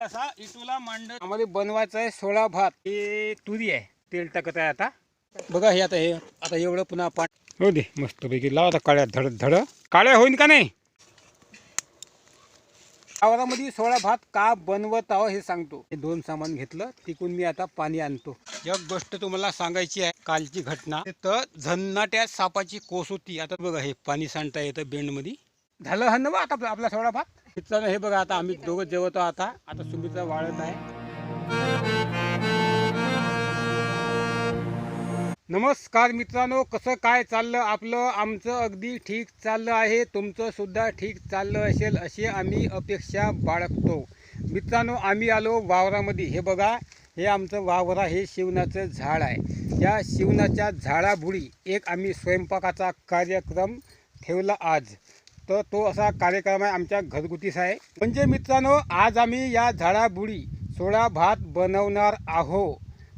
असा इटूला मांड आम्हाला बनवायचं आहे सोळा भात. हे तुरी आहे. तेल टाकत आहे आता. बघा हे आता हे आता एवढं पुन्हा पाणी हो दे मस्तपैकी लावा आता काळ्या धड धड. काळ्या होईन का नाही? आवारामध्ये सोळा भात का बनवत आहो हे सांगतो. हे दोन सामान घेतलं तिकून मी आता पाणी आणतो. एक गोष्ट तुम्हाला सांगायची आहे कालची घटना. तर झन्नाट्या सापाची कोस होती. आता बघा हे पाणी सांडता येतं बेंडमध्ये. झालं हा ना बा आता आपला सोळा भात? मित्रांनो हे बघा आता आम्ही दोघं जेवतो आता. आता सुमित्रा वाळत आहे. नमस्कार मित्रांनो कसं काय चाललं आपलं? आमचं अगदी ठीक चाललं आहे. तुमचं सुद्धा ठीक चाललं असेल अशी आम्ही अपेक्षा बाळगतो. मित्रांनो आम्ही आलो वावरामध्ये. हे बघा हे आमचं वावर हे शिवनाचं झाड आहे. या शिवनाच्या झाडाबुडी एक आम्ही स्वयंपाकाचा कार्यक्रम ठेवला आज. तर तो असा कार्यक्रम आहे आमच्या घरगुतीस आहे. म्हणजे मित्रांनो आज आम्ही या झाडाबुडी सोळा भात बनवणार आहो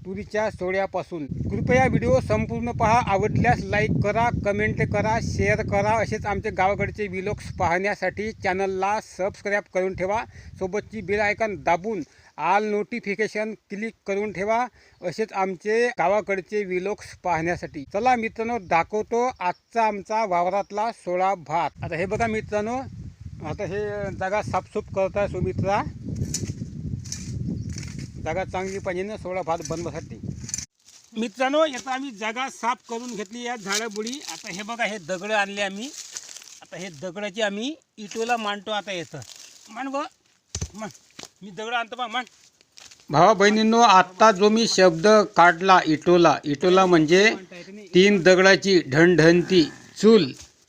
तुरीच्या सोळ्यापासून कृपया व्हिडिओ संपूर्ण पहा आवडल्यास लाईक करा कमेंट करा शेअर करा. असेच आमचे गावाकडचे विलोक्स पाहण्यासाठी चॅनलला सबस्क्राईब करून ठेवा. सोबतची बिल आयकन दाबून आल नोटिफिकेशन क्लिक करून ठेवा. असेच आमचे गावाकडचे विलोक्स पाहण्यासाठी. चला मित्रांनो दाखवतो आजचा आमचा वावरातला सोळा भात. आता हे बघा मित्रांनो आता हे जागा साफसूफ करत आहे सुमित्रा. जागा चांगली पाहिजे ना सोळा भात बनवासाठी. मित्रांनो याचा आम्ही जागा साफ करून घेतली या झाडाबुडी आता हे बघा हे दगड आणले आम्ही. आता हे दगडाची आम्ही इटोला मांडतो आता येतं मांडव ग. मान मी दगड आणतो बा मान भावा बहिणींनो आत्ता जो मी शब्द काढला इटोला इटोला म्हणजे तीन दगडाची ढणढणती चूल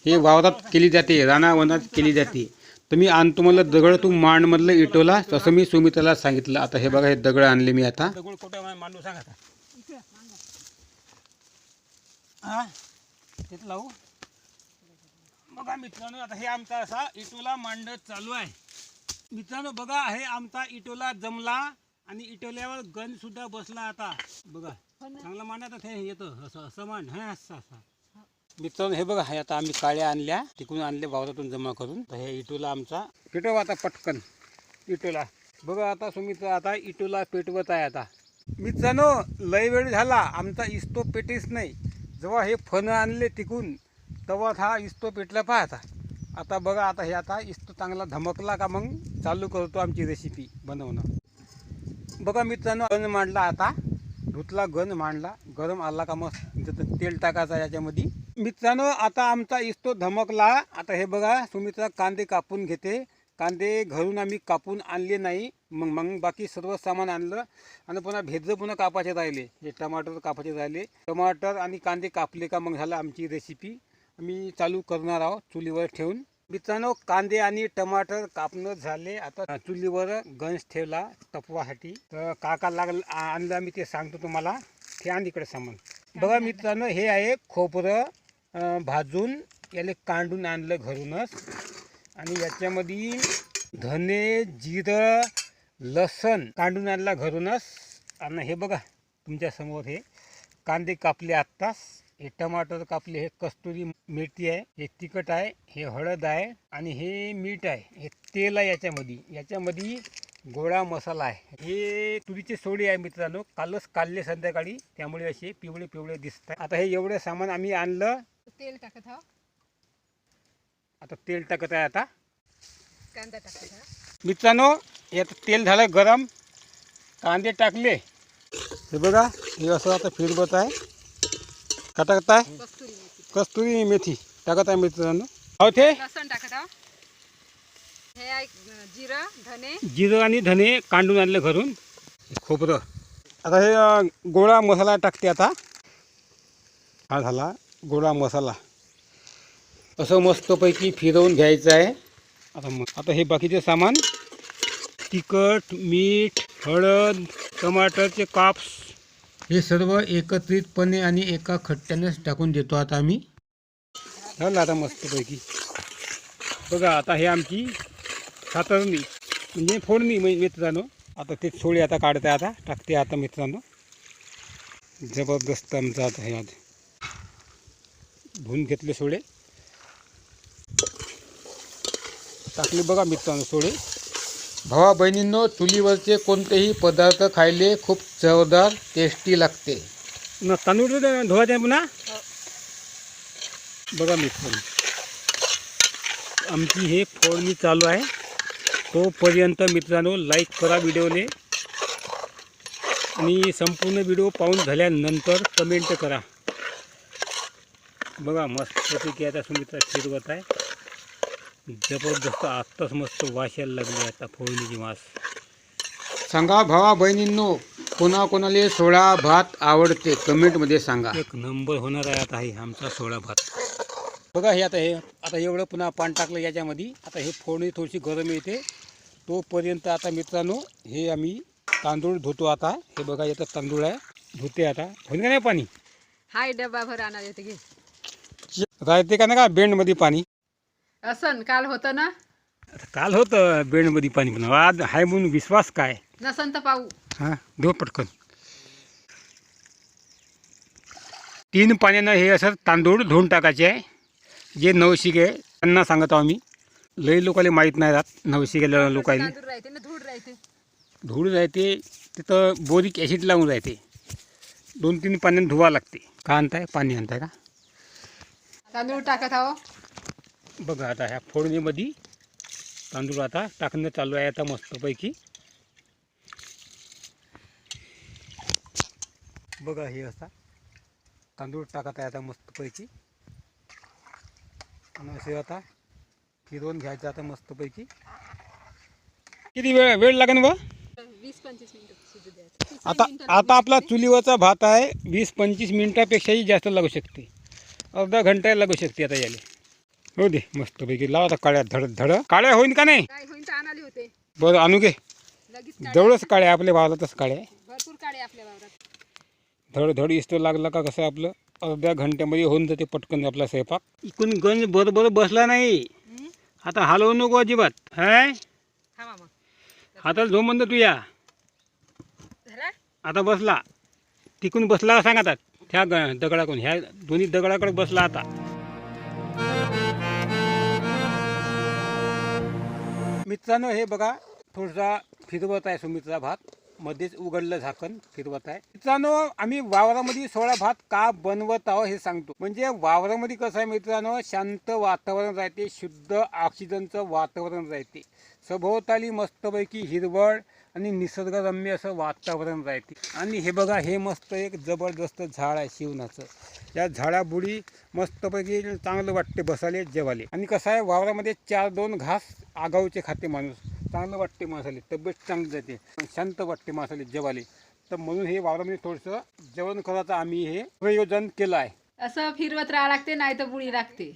हे वावरात केली जाते रानावनात केली जाते. तर मी आणतो मला दगड तू मांड मधलं इटोला तसं मी सुमित्राला सांगितलं. आता हे बघा हे दगड आणले मी आता. दगड कुठे मांडू सांग हा? लावू? बघा मित्रांनो आता हे आमचा असा इटोला मांड चालू आहे. मित्रांनो बघा हे आमचा इटोला जमला आणि इटोल्यावर गण सुद्धा बसला आता. बघा चांगला मांड आता ते येतं असं असं मांड हा असं असं. मित्रांनो हे बघा हे आता आम्ही काळ्या आणल्या तिकडून आणले वावरातून जमा करून. तर हे इटोला आमचा पेटव आता पटकन. इटोला. बघा आता सुमित्रा आता इटोला पेटवत आहे आता. मित्रांनो लय वेळ झाला आमचा इस्तो पेटीस नाही. जेव्हा हे फणं आणले तिकून तेव्हा हा इस्तो पेटला पाहता आता बघा आता हे आता इस्तो चांगला धमकला का मग चालू करतो आमची रेसिपी बनवणं. बघा मित्रांनो गण मांडला आता. धुतला गण मांडला. गरम आला का मग तेल टाकायचं याच्यामध्ये. मित्रांनो आता आमचा इस्तो धमकला. आता हे बघा सुमित्रा कांदे कापून घेते. कांदे घरून आम्ही कापून आणले नाही. मग मग बाकी सर्व सामान आणलं. आणि पुन्हा भेज पुन्हा कापायचे राहिले. हे टमाटर कापायचे राहिले. टमाटर आणि कांदे कापले का मग झालं आमची रेसिपी आम्ही चालू करणार आहोत चुलीवर ठेवून. मित्रांनो कांदे आणि टमाटर कापणं झाले. आता चुलीवर गंज ठेवला तपवासाठी. तर का का लागलं आणलं आम्ही ते सांगतो तुम्हाला. ते आण इकडे सामान. बघा मित्रांनो हे आहे खोबरं भाजून याला कांडून आणलं घरूनच. आणि याच्यामध्ये धने जिरं लसण कांडून आणला घरूनच. आणि हे बघा तुमच्यासमोर हे कांदे कापले आत्ताच. हे टमाटर कापले हे कस्तुरी मिरची आहे हे तिखट आहे हे हळद आहे आणि हे मीठ आहे. हे तेल आहे याच्यामध्ये. याच्यामध्ये गोळा मसाला आहे. हे तुरीचे सोडे आहे मित्रांनो. कालच काढले संध्याकाळी. त्यामुळे असे पिवळे पिवळे दिसत आहे. आता हे एवढं सामान आम्ही आणलं. तेल टाकत हा आता तेल टाकत आहे आता. कांदा टाकत मित्रांनो यात तेल झालं गरम. कांदे टाकले. हे बघा हे असं आता फिरवत आहे. का टाकत आहे? कस्तुरी मेथी. कस्तुरी मेथी टाकत आहे मित्रांनो. हो ते? लसण टाकत हा हे आहे जिरं धने. जिरं आणि धने कांडून आणले घरून. खोबरं. आता हे अं, गोळा मसाला टाकते आता. हा झाला गोळा मसाला. असं मस्तपैकी फिरवून घ्यायचं आहे. आता मग आता हे बाकीचे सामान. तिखट मीठ हळद टमाटरचे काप्स. हे सर्व एकत्रितपणे आणि एका खट्ट्यानेच टाकून देतो आता आम्ही. झालं आता मस्तपैकी. बघा आता हे आमची सातरणी म्हणजे फोडणी म्हणजे मित्रांनो. आता ते सोळी आता काढते आता टाकते आता मित्रांनो. जबरदस्त आमचं आता हे आज. धुवून घेतले सोळे टाकले बघा मित्रांनो सोळे भावा बहिणींनो चुलीवरचे कोणतेही पदार्थ खायले खूप चवदार टेस्टी लागते. न तांदूळ धुवायचे आहे पुन्हा. बघा मित्रांनो आमची हे फोडणी चालू आहे. तोपर्यंत मित्रांनो लाईक करा व्हिडिओने आणि संपूर्ण व्हिडिओ पाहून झाल्यानंतर कमेंट करा. बघा मस्तपैकी आता सुमित्रा फिरवत आहे. जबरदस्त आत्ताच मस्त वास यायला लागली आता फोडणीची वास. सांगा भावा बहिणींनो कोणा कोणाले सोळा भात आवडते? कमेंटमध्ये सांगा. एक नंबर होणार आहे आता हे आमचा सोळा भात. बघा हे आता हे आता एवढं पुन्हा पाणी टाकलं याच्यामध्ये. आता हे फोडणी थोडीशी गरम येते. तोपर्यंत आता मित्रांनो हे आम्ही तांदूळ धुतो आता. हे बघा याचं तांदूळ आहे. धुते आता. होईल का नाही पाणी? हाय डबा भर आणा येते घे. राहते का नाही का बेंडमध्ये पाणी? असन काल होतं ना? आता काल होतं बेंडमध्ये पाणी पण. आज आहे म्हणून विश्वास काय? नसन तर पाहू. हां धो पटकन. तीन पाण्यानं हे असं तांदूळ धुवून टाकायचे आहे. जे नवशिक आहे त्यांना सांगतो आम्ही. लई लोकांना माहीत नाही राहत नवशिकेल्या लोकांनी तांदूळ राहते ना धूड राहते. धूळ राहते तिथं बोरिक ॲसिड लावून राहते. दोन तीन पाण्यानं धुवा लागते. का आणताय? पाणी आणताय का? तांदूळ टाकत आहो. बघा आता ह्या फोडणीमध्ये तांदूळ आता टाकणं चालू आहे आता मस्तपैकी. बघा हे असा तांदूळ टाकत आहे आता मस्तपैकी. आणि असे आता फिरवून घ्यायचं आता मस्तपैकी. किती वेळ वेळ लागेल बा? आता आता आपला चुलीवरचा भात आहे वीस पंचवीस मिनटापेक्षाही जास्त लागू शकते. अर्धा घंटा लागू शकते आता याले हो दे मस्तपैकी लावा आता काळ्या धड धड. काळ्या होईन का नाही? काय होईन तर आणाले होते. बरं आणू घे. लगेच काढे. जवळच काळ्या आपल्या काळ्या भरपूर काढे आपल्या वावरात. धड धड इस्त लागला का कसं आपलं? अर्ध्या घंट्यामध्ये होऊन जाते पटकन आपला स्वयंपाक. इकून गंज बरोबर बसला नाही. हं? आता हलवू नको अजिबात. हाय? थांबा मग आता जो म्हणतो तू या झाला? आता बसला. तिकून बसला का सांग आता. ह्या ग दगडाकडून. ह्या दोन्ही दगडाकडे बसला आता. मित्रांनो हे बघा थोडासा फिरवत आहे सुमित्रा भात. मध्येच उघडलं झाकण फिरवत आहे. मित्रांनो आम्ही वावरामध्ये सोळा भात का बनवत आहोत हे सांगतो. म्हणजे वावरामध्ये कसं आहे मित्रांनो शांत वातावरण राहते शुद्ध ऑक्सिजनचं वातावरण राहते. सभोवताली मस्तपैकी हिरवळ आणि निसर्गरम्य असं वातावरण राहते. आणि हे बघा हे मस्त एक जबरदस्त झाड आहे शिवनाचं या झाडाबुडी मस्तपैकी चांगलं वाटते बसाले जेवाले आणि कसं आहे वावरामध्ये चार दोन घास आगाऊचे खाते माणूस. चांगलं वाटते माणसाले तब्येत चांगली जाते शांत वाटते माणसाले जेवाले तर म्हणून हे वावरामध्ये थोडंसं जेवण करायचं आम्ही हे प्रयोजन केलं आहे. असं फिरवत राहा लागते नाही तर बुडी लागते.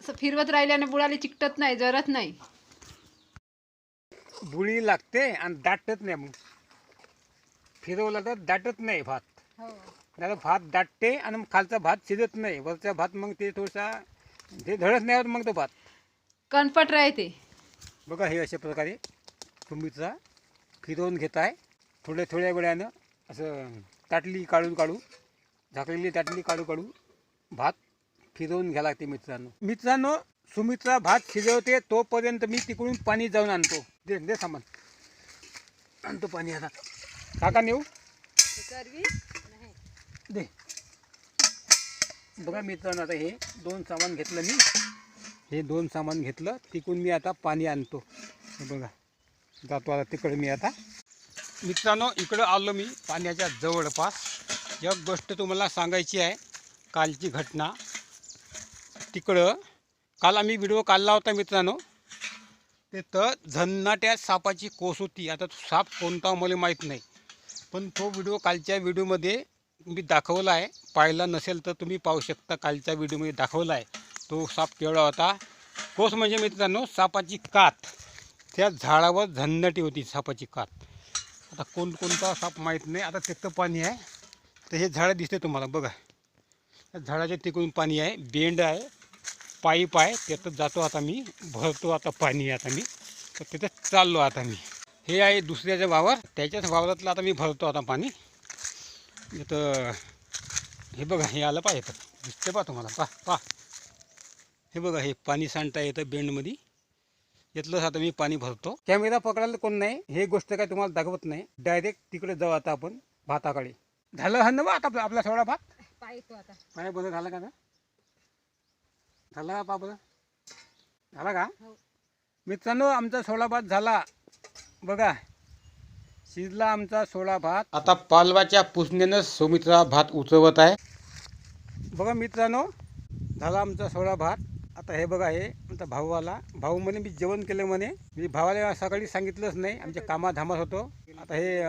असं फिरवत राहिल्याने बुडाला चिकटत नाही जरत नाही. बुळी लागते आणि दाटत नाही मग. फिरवलं तर दाटत नाही भात. हो. त्याला भात दाटते आणि मग खालचा भात शिजत नाही. वरचा भात मग ते थोडासा ते धडत नाही होत मग तो भात. कणपट राहते. बघा हे अशा प्रकारे तुम्हीचा फिरवून घेत आहे थोड्या थोड्या वेळानं असं ताटली काढून काढू झाकलेली ताटली काढू काढू भात फिरवून घ्या लागते मित्रांनो. मित्रांनो सुमित्रा भात शिजवते तोपर्यंत मी तिकडून पाणी जाऊन आणतो. दे दे सामान. आणतो पाणी आता. काका नेऊ? दे. बघा मित्रांनो आता हे दोन सामान घेतलं मी. हे दोन सामान घेतलं तिकून मी आता पाणी आणतो. बघा जातो आता तिकडं मी आता. मित्रांनो इकडं आलो मी पाण्याच्या जवळपास. एक गोष्ट तुम्हाला सांगायची आहे कालची घटना. तिकडं काल आम्ही व्हिडिओ काढला होता मित्रांनो. तिथं झन्नाट्या सापाची कोस होती. आता तो साप कोणता मला माहीत नाही. पण तो व्हिडिओ कालच्या व्हिडिओमध्ये मी दाखवला आहे. पाहिला नसेल तर तुम्ही पाहू शकता कालच्या व्हिडिओमध्ये दाखवला आहे. तो साप केवढा होता? कोस म्हणजे मित्रांनो सापाची कात. त्या झाडावर झन्नटी होती सापाची कात. आता कोणकोणता साप माहीत नाही. आता तिथं पाणी आहे. तर हे झाडं दिसते तुम्हाला. बघा. या झाडाच्या तिकडून पाणी आहे. बेंड आहे. पाईप आहे. त्यातच जातो आता मी. भरतो आता पाणी आता मी. तर तिथं चाललो आता मी. हे आहे दुसऱ्याच्या वावर. त्याच्याच वावरातलं आता मी भरतो आता पाणी. तर हे बघा हे आलं पाहिजे. तर दिसते पा तुम्हाला. पा पा हे बघा हे पाणी सांडता येतं बेंडमध्ये. यातलंच आता मी पाणी भरतो. कॅमेरा पकडायला कोण नाही हे गोष्ट काय तुम्हाला दाखवत नाही. डायरेक्ट तिकडे जाऊ आता आपण भाताकडे झालं हा ना बा आता आपला सोळा भात? आता. पाय बरं झालं का? झाला का पा बरं झाला का? हो. मित्रांनो आमचा सोळा भात झाला. बघा शिजला आमचा सोळा भात. आता पालवाच्या पुसण्यानं सुमित्रा भात उचवत आहे. बघा मित्रांनो झाला आमचा सोळा भात. आता हे बघा हे आमचा भाऊ आला भाऊ म्हणे मी जेवण केलं म्हणे. मी भावाला सकाळी सांगितलंच नाही. आमच्या कामाधामात होतो. आता हे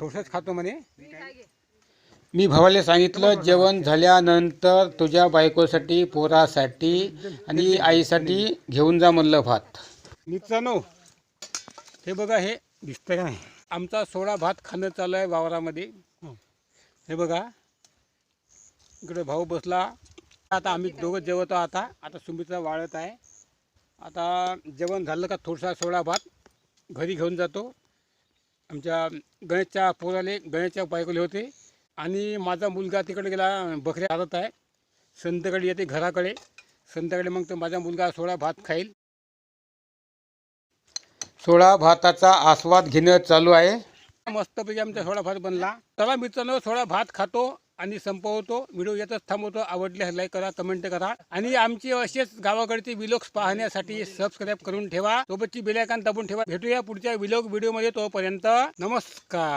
थोडंसंच खातो म्हणे. मी भावाला सांगितलं जेवण झाल्यानंतर तुझ्या बायकोसाठी पोरासाठी आणि आईसाठी घेऊन जा म्हणलं भात. मित्रांनो हे बघा हे दिसतंय का नाही? आमचा सोळा भात खाणं चालू आहे वावरामध्ये. हे बघा इकडे भाऊ बसला. आता आम्ही दोघं जेवतो आता. आता सुमित्रा वाळत आहे. आता जेवण झालं का थोडासा सोळा भात. घरी घेऊन जातो. आमच्या गणेशच्या पोराले गणेशच्या बायकोले होते. आणि माझा मुलगा तिकडे गेला बकऱ्या आणत आहे. संध्याकाळी येते घराकडे. संध्याकाळी मग तो माझा मुलगा सोळा भात खाईल. सोळा भाताचा आस्वाद घेणं चालू आहे. मस्तपैकी आमचा सोळा भात बनला. चला मित्रांनो सोळा भात खातो. आणि संपवतो व्हिडिओ येतच थांबवतो आवडल्यास लाईक करा कमेंट करा. आणि आमचे असेच गावाकडचे विलोक्स पाहण्यासाठी सबस्क्राईब करून ठेवा. सोबतची बेलायकान दाबून ठेवा. भेटूया पुढच्या विलोक व्हिडिओमध्ये तोपर्यंत. नमस्कार.